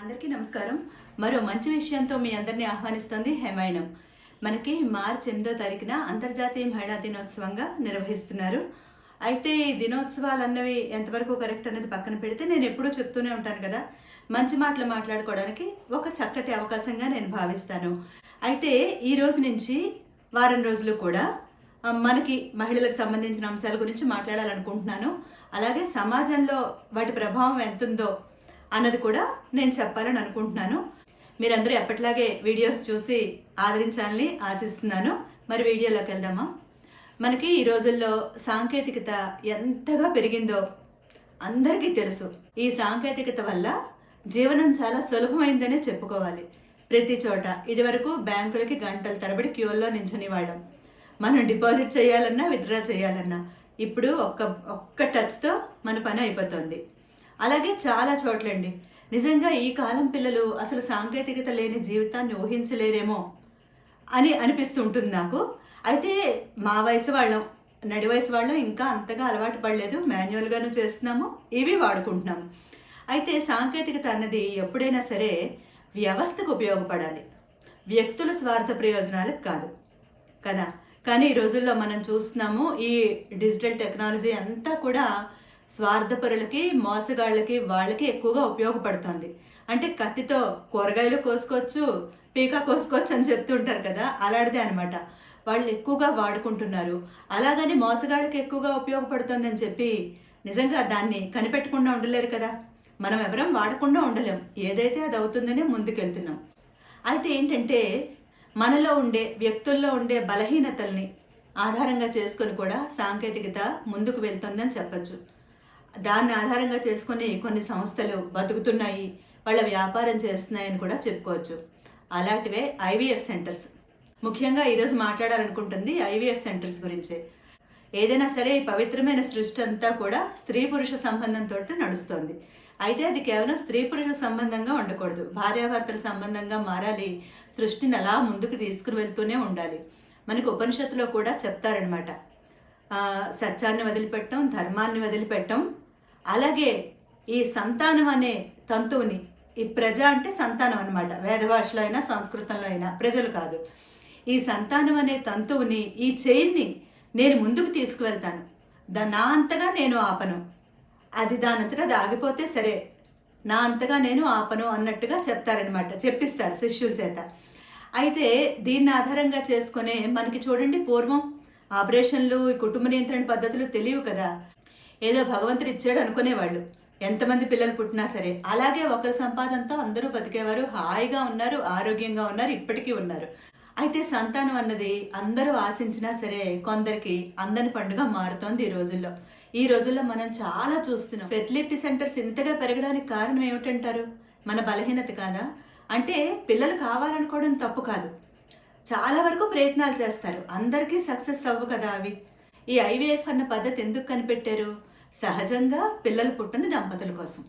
అందరికీ నమస్కారం. మరో మంచి విషయంతో మీ అందరినీ ఆహ్వానిస్తోంది హేమాయణం. మనకి మార్చి ఎనిమిదో తారీఖున అంతర్జాతీయ మహిళా దినోత్సవంగా నిర్వహిస్తున్నారు. అయితే ఈ దినోత్సవాలు అన్నవి ఎంతవరకు కరెక్ట్ అనేది పక్కన పెడితే నేను ఎప్పుడూ చెప్తూనే ఉంటాను కదా. మంచి మాటలు మాట్లాడుకోవడానికి ఒక చక్కటి అవకాశంగా నేను భావిస్తాను. అయితే ఈ రోజు నుంచి వారం రోజులు కూడా మనకి మహిళలకు సంబంధించిన అంశాల గురించి మాట్లాడాలనుకుంటున్నాను. అలాగే సమాజంలో వాటి ప్రభావం ఎంతుందో అన్నది కూడా నేను చెప్పాలని అనుకుంటున్నాను. మీరందరూ ఎప్పటిలాగే వీడియోస్ చూసి ఆదరించాలని ఆశిస్తున్నాను. మరి వీడియోలోకి వెళ్దామా? మనకి ఈ రోజుల్లో సాంకేతికత ఎంతగా పెరిగిందో అందరికీ తెలుసు. ఈ సాంకేతికత వల్ల జీవనం చాలా సులభమైందనే చెప్పుకోవాలి. ప్రతి చోట ఇదివరకు బ్యాంకులకి గంటల తరబడి క్యూల్లో నించుని వాళ్ళం. మనం డిపాజిట్ చేయాలన్నా విత్డ్రా చేయాలన్నా ఇప్పుడు ఒక్క ఒక్క టచ్తో మన పని అయిపోతుంది. అలాగే చాలా చోట్లండి. నిజంగా ఈ కాలం పిల్లలు అసలు సాంకేతికత లేని జీవితాన్ని ఊహించలేరేమో అని అనిపిస్తుంటుంది నాకు. అయితే మా వయసు వాళ్ళం నడి వయసు వాళ్ళం ఇంకా అంతగా అలవాటు పడలేదు. మాన్యువల్గాను చేస్తున్నాము ఇవి వాడుకుంటున్నాము. అయితే సాంకేతికత అన్నది ఎప్పుడైనా సరే వ్యవస్థకు ఉపయోగపడాలి. వ్యక్తుల స్వార్థ ప్రయోజనాలకు కాదు. కదా? కానీ ఈ రోజుల్లో మనం చూస్తున్నాము ఈ డిజిటల్ టెక్నాలజీ అంతా కూడా స్వార్థపరులకి మోసగాళ్ళకి వాళ్ళకి ఎక్కువగా ఉపయోగపడుతుంది. అంటే కత్తితో కూరగాయలు కోసుకోవచ్చు పీకా కోసుకోవచ్చు అని చెప్తుంటారు కదా అలాంటిదే అనమాట వాళ్ళు ఎక్కువగా వాడుకుంటున్నారు. అలాగని మోసగాళ్ళకి ఎక్కువగా ఉపయోగపడుతుందని చెప్పి నిజంగా దాన్ని కనిపెట్టకుండా ఉండలేరు కదా. మనం ఎవరం వాడకుండా ఉండలేం. ఏదైతే అది అవుతుందనే ముందుకెళ్తున్నాం. అయితే ఏంటంటే మనలో ఉండే వ్యక్తుల్లో ఉండే బలహీనతల్ని ఆధారంగా చేసుకొని కూడా సాంకేతికత ముందుకు వెళ్తుందని చెప్పచ్చు. దాన్ని ఆధారంగా చేసుకొని కొన్ని సంస్థలు బతుకుతున్నాయి వాళ్ళ వ్యాపారం చేస్తున్నాయని కూడా చెప్పుకోవచ్చు. అలాంటివే ఐవీఎఫ్ సెంటర్స్. ముఖ్యంగా ఈరోజు మాట్లాడాలనుకుంటుంది ఐవీఎఫ్ సెంటర్స్ గురించే. ఏదైనా సరే ఈ పవిత్రమైన సృష్టి అంతా కూడా స్త్రీ పురుష సంబంధంతో నడుస్తుంది. అయితే అది కేవలం స్త్రీ పురుష సంబంధంగా ఉండకూడదు. భార్యాభర్తల సంబంధంగా మారాలి. సృష్టిని అలా ముందుకు తీసుకుని వెళ్తూనే ఉండాలి. మనకు ఉపనిషత్తులో కూడా చెప్తారనమాట సత్యాన్ని వదిలిపెట్టడం ధర్మాన్ని వదిలిపెట్టడం అలాగే ఈ సంతానం అనే తంతువుని ఈ ప్రజ అంటే సంతానం అనమాట వేద భాషలో అయినా సంస్కృతంలో అయినా ప్రజలు కాదు. ఈ సంతానం అనే తంతువుని ఈ చైన్ని నేను ముందుకు తీసుకువెళ్తాను. దా నా అంతగా నేను ఆపను. అది దానంతటా దాగిపోతే ఆగిపోతే సరే. నా అంతగా నేను ఆపను అన్నట్టుగా చెప్తారనమాట చెప్పిస్తారు శిష్యుల చేత. అయితే దీన్ని ఆధారంగా చేసుకునే మనకి చూడండి పూర్వం ఆపరేషన్లు ఈ కుటుంబ నియంత్రణ పద్ధతులు తెలియవు కదా. ఏదో భగవంతుడు ఇచ్చాడు అనుకునేవాళ్ళు. ఎంతమంది పిల్లలు పుట్టినా సరే. అలాగే ఒకరి సంపాదనతో అందరూ బతికేవారు. హాయిగా ఉన్నారు ఆరోగ్యంగా ఉన్నారు ఇప్పటికీ ఉన్నారు. అయితే సంతానం అన్నది అందరూ ఆశించినా సరే కొందరికి అందని పండుగ మారుతోంది ఈ రోజుల్లో. ఈ రోజుల్లో మనం చాలా చూస్తున్నాం. ఫెర్టిలిటీ సెంటర్స్ ఇంతగా పెరగడానికి కారణం ఏమిటంటారు? మన బలహీనత కాదా? అంటే పిల్లలు కావాలనుకోవడం తప్పు కాదు. చాలా వరకు ప్రయత్నాలు చేస్తారు. అందరికీ సక్సెస్ అవ్వు కదా అవి. ఈ ఐవీఎఫ్ అన్న పద్ధతి ఎందుకు కనిపెట్టారు? సహజంగా పిల్లలు పుట్టని దంపతుల కోసం.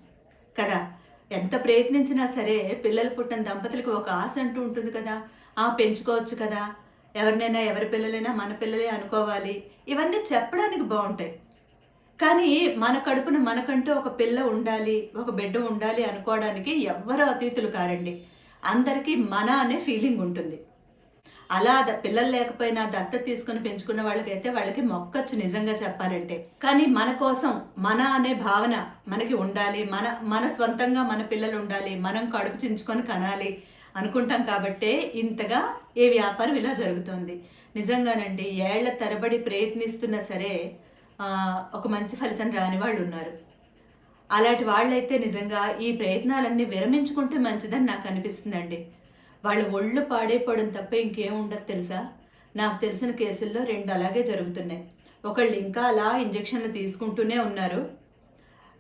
కదా? ఎంత ప్రయత్నించినా సరే పిల్లలు పుట్టిన దంపతులకు ఒక ఆశ అంటూ ఉంటుంది కదా. ఆ పెంచుకోవచ్చు కదా. ఎవరినైనా ఎవరి పిల్లలైనా మన పిల్లలే అనుకోవాలి. ఇవన్నీ చెప్పడానికి బాగుంటాయి. కానీ మన కడుపున మనకంటూ ఒక పిల్ల ఉండాలి ఒక బిడ్డ ఉండాలి అనుకోవడానికి ఎవరు అతీతులు కారండి. అందరికీ మన అనే ఫీలింగ్ ఉంటుంది. అలా పిల్లలు లేకపోయినా దత్త తీసుకుని పెంచుకున్న వాళ్ళకైతే వాళ్ళకి మొక్కచ్చు నిజంగా చెప్పాలంటే. కానీ మన కోసం మన అనే భావన మనకి ఉండాలి మన మన స్వంతంగా మన పిల్లలు ఉండాలి మనం కడుపు చించుకొని కనాలి అనుకుంటాం కాబట్టే ఇంతగా ఏ వ్యాపారం ఇలా జరుగుతోంది. నిజంగానండి ఏళ్ళ తరబడి ప్రయత్నిస్తున్నా సరే ఒక మంచి ఫలితం రాని వాళ్ళు ఉన్నారు. అలాంటి వాళ్ళైతే నిజంగా ఈ ప్రయత్నాలన్నీ విరమించుకుంటే మంచిదని నాకు అనిపిస్తుందండి. వాళ్ళ ఒళ్ళు పాడైపోవడం తప్ప ఇంకేం ఉండదు తెలుసా? నాకు తెలిసిన కేసుల్లో రెండు అలాగే జరుగుతున్నాయి. ఒకళ్ళు ఇంకా అలా ఇంజక్షన్లు తీసుకుంటూనే ఉన్నారు.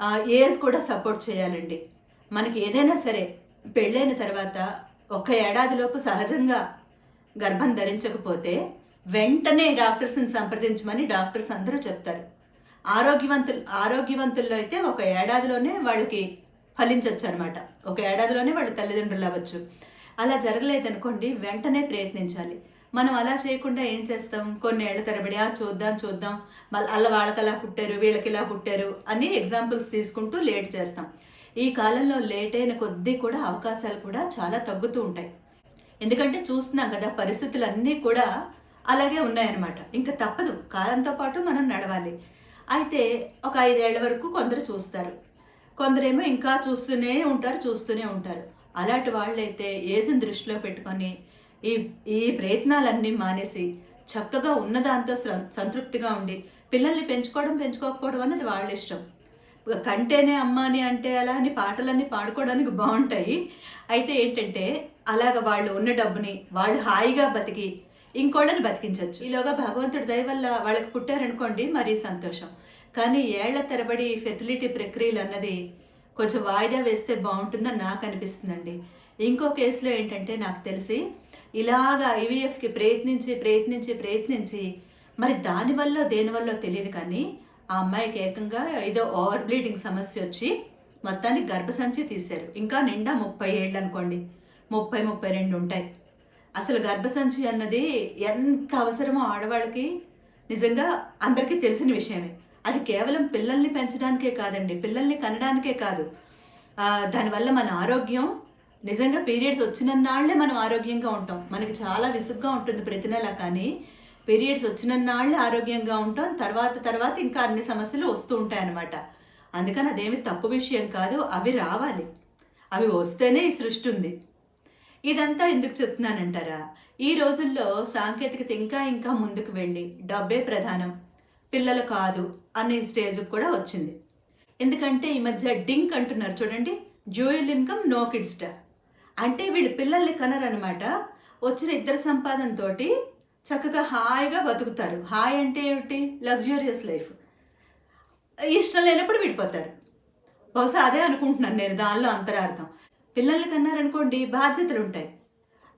ఆ, ఏజ్ కూడా సపోర్ట్ చేయాలండి. మనకి ఏదైనా సరే పెళ్ళైన తర్వాత ఒక ఏడాదిలోపు సహజంగా గర్భం ధరించకపోతే వెంటనే డాక్టర్స్ని సంప్రదించమని డాక్టర్స్ అందరూ చెప్తారు. ఆరోగ్యవంతులు ఆరోగ్యవంతుల్లో అయితే ఒక ఏడాదిలోనే వాళ్ళకి ఫలించవచ్చు అనమాట ఒక ఏడాదిలోనే వాళ్ళ తల్లిదండ్రులు అవ్వచ్చు. అలా జరగలేదనుకోండి వెంటనే ప్రయత్నించాలి. మనం అలా చేయకుండా ఏం చేస్తాం? కొన్ని ఏళ్ళ తరబడి ఆ చూద్దాం చూద్దాం. మళ్ళీ అలా వాళ్ళకి అలా పుట్టారు వీళ్ళకి ఇలా పుట్టారు అని ఎగ్జాంపుల్స్ తీసుకుంటూ లేట్ చేస్తాం. ఈ కాలంలో లేట్ అయిన కొద్దీ కూడా అవకాశాలు కూడా చాలా తగ్గుతూ ఉంటాయి. ఎందుకంటే చూస్తున్నాం కదా పరిస్థితులన్నీ కూడా అలాగే ఉన్నాయన్నమాట. ఇంకా తప్పదు కాలంతో పాటు మనం నడవాలి. అయితే ఒక ఐదేళ్ళ వరకు కొందరు చూస్తారు. కొందరేమో ఇంకా చూస్తూనే ఉంటారు చూస్తూనే ఉంటారు. అలాంటి వాళ్ళైతే ఏజ్ని దృష్టిలో పెట్టుకొని ఈ ఈ ప్రయత్నాలన్నీ మానేసి చక్కగా ఉన్నదాంతో సంతృప్తిగా ఉండి పిల్లల్ని పెంచుకోవడం పెంచుకోకపోవడం అన్నది వాళ్ళ ఇష్టం. కంటేనే అమ్మ అని అంటే అలా అని పాటలన్నీ పాడుకోవడానికి బాగుంటాయి. అయితే ఏంటంటే అలాగ వాళ్ళు ఉన్న డబ్బుని వాళ్ళు హాయిగా బతికి ఇంకోళ్ళని బతికించవచ్చు ఈలోగా భగవంతుడి దయ వల్ల వాళ్ళకి పుట్టారనుకోండి మరీ సంతోషం. కానీ ఏళ్ళ తరబడి ఫెర్టిలిటీ ప్రక్రియలు అన్నది కొంచెం వాయిదా వేస్తే బాగుంటుందని నాకు అనిపిస్తుందండి. ఇంకో కేసులో ఏంటంటే నాకు తెలిసి ఇలాగ ఐవీఎఫ్కి ప్రయత్నించి ప్రయత్నించి ప్రయత్నించి మరి దానివల్ల దేనివల్ల తెలియదు కానీ ఆ అమ్మాయికి ఏకంగా ఏదో ఓవర్ బ్లీడింగ్ సమస్య వచ్చి మొత్తానికి గర్భసంచి తీశారు. ఇంకా నిండా ముప్పై ఏళ్ళు అనుకోండి. ముప్పై ముప్పై రెండు ఉంటాయి. అసలు గర్భసంచి అన్నది ఎంత అవసరమో ఆడవాళ్ళకి నిజంగా అందరికీ తెలిసిన విషయమే. అది కేవలం పిల్లల్ని పెంచడానికే కాదండి పిల్లల్ని కనడానికే కాదు. దానివల్ల మన ఆరోగ్యం నిజంగా పీరియడ్స్ వచ్చిన నాళ్ళే మనం ఆరోగ్యంగా ఉంటాం. మనకి చాలా విసుగ్గా ఉంటుంది ప్రతి నెల కానీ పీరియడ్స్ వచ్చిన నాళ్ళే ఆరోగ్యంగా ఉంటాం. తర్వాత తర్వాత ఇంకా అన్ని సమస్యలు వస్తూ ఉంటాయి అన్నమాట అందుకని అదేమి తప్పు విషయం కాదు అవి రావాలి. అవి వస్తేనే ఈ సృష్టి ఉంది. ఇదంతా ఎందుకు చెప్తున్నానంటారా? ఈ రోజుల్లో సాంకేతికత ఇంకా ఇంకా ముందుకు వెళ్ళి డబ్బే ప్రధానం. పిల్లలు కాదు అనే స్టేజ్కి కూడా వచ్చింది. ఎందుకంటే ఈ మధ్య డింక్ అంటున్నారు చూడండి డ్యూయల్ ఇన్కమ్ నో కిడ్స్ట అంటే వీళ్ళు పిల్లల్ని కనరనమాట. వచ్చిన ఇద్దరు సంపాదనతో చక్కగా హాయిగా బతుకుతారు. హాయ్ అంటే ఏమిటి? Luxurious life. ఇష్టం లేనప్పుడు విడిపోతారు. బహుశా అదే అనుకుంటున్నాను నేను దానిలో అంతరార్థం. పిల్లల్ని కన్నారనుకోండి బాధ్యతలు ఉంటాయి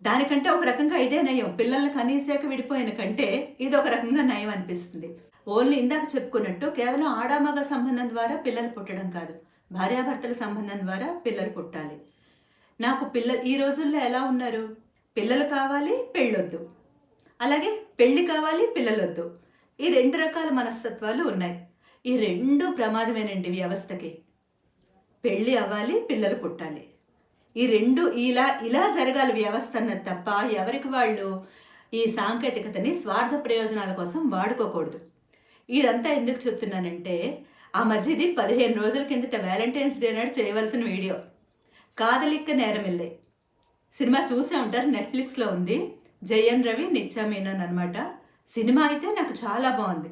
దానికంటే ఒక రకంగా ఇదే నయం. పిల్లల్ని కనీసాక విడిపోయిన కంటే ఇది ఒక రకంగా నయం అనిపిస్తుంది. ఓన్లీ ఇందాక చెప్పుకున్నట్టు కేవలం ఆడామగ సంబంధం ద్వారా పిల్లలు పుట్టడం కాదు. భార్యాభర్తల సంబంధం ద్వారా పిల్లలు పుట్టాలి. నాకు పిల్ల ఈ రోజుల్లో ఎలా ఉన్నారు? పిల్లలు కావాలి పెళ్ళొద్దు. అలాగే పెళ్ళి కావాలి పిల్లలొద్దు. ఈ రెండు రకాల మనస్తత్వాలు ఉన్నాయి. ఈ రెండు ప్రమాదమేనండి వ్యవస్థకి. పెళ్ళి అవ్వాలి పిల్లలు పుట్టాలి. ఈ రెండు ఇలా ఇలా జరగాలి వ్యవస్థ అన్నది తప్ప ఎవరికి వాళ్ళు ఈ సాంకేతికతని స్వార్థ ప్రయోజనాల కోసం వాడుకోకూడదు. ఇదంతా ఎందుకు చెప్తున్నానంటే ఆ మధ్య ఇది పదిహేను రోజుల కిందట వ్యాలంటైన్స్ డే నాడు చేయవలసిన వీడియో. కాదలిక్క నేరమిల్లే. సినిమా చూసే ఉంటారు నెట్ఫ్లిక్స్లో ఉంది. జయన్ రవి నిత్యా మీనన్ అనమాట సినిమా అయితే నాకు చాలా బాగుంది.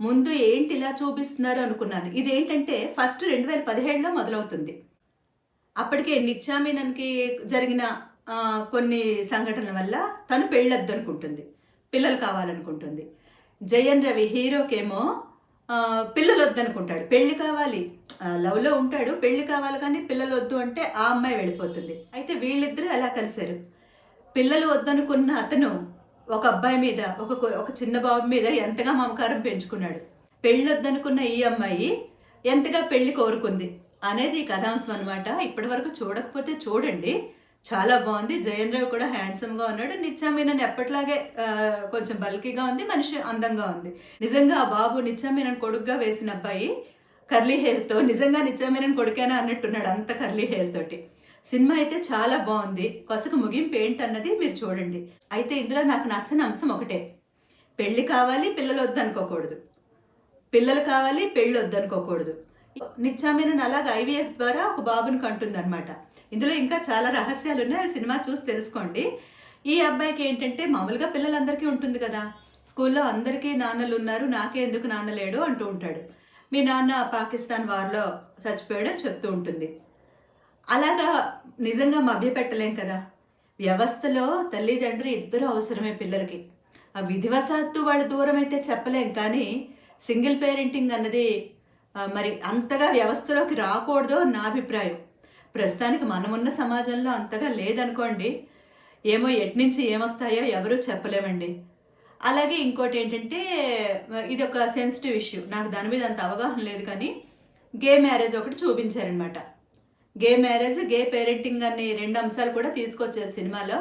ముందు ఏంటి ఇలా చూపిస్తున్నారు అనుకున్నాను. ఇదేంటంటే ఫస్ట్ రెండు వేల పదిహేడులో మొదలవుతుంది. అప్పటికే నిత్యామీనన్కి జరిగిన కొన్ని సంఘటనల వల్ల తను పెళ్ళొద్దు అనుకుంటుంది పిల్లలు కావాలనుకుంటుంది. జయన్ రవి హీరోకేమో పిల్లలు వద్దనుకుంటాడు పెళ్ళి కావాలి. లవ్లో ఉంటాడు. పెళ్ళి కావాలి కానీ పిల్లలు వద్దు అంటే ఆ అమ్మాయి వెళ్ళిపోతుంది. అయితే వీళ్ళిద్దరూ ఎలా కలిశారు? పిల్లలు వద్దనుకున్న అతను ఒక అబ్బాయి మీద ఒక ఒక చిన్న బాబు మీద ఎంతగా మమకారం పెంచుకున్నాడు. పెళ్ళి వద్దనుకున్న ఈ అమ్మాయి ఎంతగా పెళ్ళి కోరుకుంది? అనేది ఈ కథాంశం అనమాట ఇప్పటి వరకు చూడకపోతే చూడండి. చాలా బాగుంది. జయన్ రావు కూడా హ్యాండ్సమ్గా ఉన్నాడు. నిత్యామీనన్ ఎప్పటిలాగే కొంచెం బల్కీగా ఉంది. మనిషి అందంగా ఉంది. నిజంగా ఆ బాబు నిత్యామీనన్ కొడుకుగా వేసిన అబ్బాయి కర్లీ హెయిర్తో నిజంగా నిత్యామీనన్ కొడుకేనా అన్నట్టున్నాడు అంత కర్లీ హెయిర్ తోటి. సినిమా అయితే చాలా బాగుంది. కొసకు ముగింపు ఏంటన్నది మీరు చూడండి. అయితే ఇందులో నాకు నచ్చని అంశం ఒకటే. పెళ్ళి కావాలి పిల్లలు వద్దనుకోకూడదు. పిల్లలు కావాలి పెళ్ళి వద్దనుకోకూడదు. నిత్యామీనన్ అలాగ ఐవీఎఫ్ ద్వారా ఒక బాబుని కంటుందన్నమాట. ఇందులో ఇంకా చాలా రహస్యాలు ఉన్నాయి ఆ సినిమా చూసి తెలుసుకోండి. ఈ అబ్బాయికి ఏంటంటే మామూలుగా పిల్లలందరికీ ఉంటుంది కదా. స్కూల్లో అందరికీ నాన్నలు ఉన్నారు. నాకే ఎందుకు నాన్న లేడు అంటూ ఉంటాడు. మీ నాన్న పాకిస్తాన్ వార్లో చచ్చిపోయాడని చెప్తూ ఉంటుంది. అలాగా నిజంగా మభ్యపెట్టలేం కదా. వ్యవస్థలో తల్లిదండ్రులు ఇద్దరు అవసరమే పిల్లలకి. ఆ విధివశాత్తు వాళ్ళ దూరం అయితే చెప్పలేం కానీ సింగిల్ పేరెంటింగ్ అన్నది మరి అంతగా వ్యవస్థలోకి రాకూడదు నా అభిప్రాయం. ప్రస్తుతానికి మనమున్న సమాజంలో అంతగా లేదనుకోండి ఏమో ఎట్నుంచి ఏమొస్తాయో ఎవరూ చెప్పలేమండి. అలాగే ఇంకోటి ఏంటంటే ఇది ఒక సెన్సిటివ్ ఇష్యూ నాకు దాని మీద అంత అవగాహన లేదు కానీ గే మ్యారేజ్ ఒకటి చూపించారనమాట. గే మ్యారేజ్ గే పేరెంటింగ్ అనే రెండు అంశాలు కూడా తీసుకొచ్చారు సినిమాలో.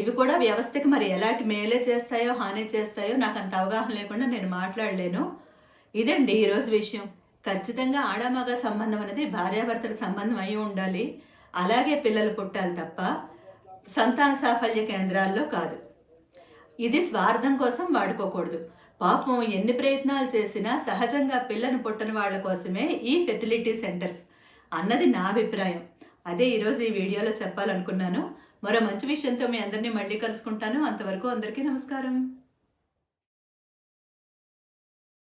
ఇవి కూడా వ్యవస్థకి మరి ఎలాంటి మేలే చేస్తాయో హాని చేస్తాయో నాకు అంత అవగాహన లేకుండా నేను మాట్లాడలేను. ఇదండి ఈరోజు విషయం. ఖచ్చితంగా ఆడామగ సంబంధం అనేది భార్యాభర్తల సంబంధం అయి ఉండాలి. అలాగే పిల్లలు పుట్టాలి తప్ప సంతాన సాఫల్య కేంద్రాల్లో కాదు. ఇది స్వార్థం కోసం వాడుకోకూడదు. పాపం ఎన్ని ప్రయత్నాలు చేసినా సహజంగా పిల్లను పుట్టని వాళ్ళ కోసమే ఈ ఫెసిలిటీ సెంటర్స్ అన్నది నా అభిప్రాయం. అదే ఈరోజు ఈ వీడియోలో చెప్పాలనుకున్నాను. మరో మంచి విషయంతో మీ అందరినీ మళ్ళీ కలుసుకుంటాను. అంతవరకు అందరికీ నమస్కారం.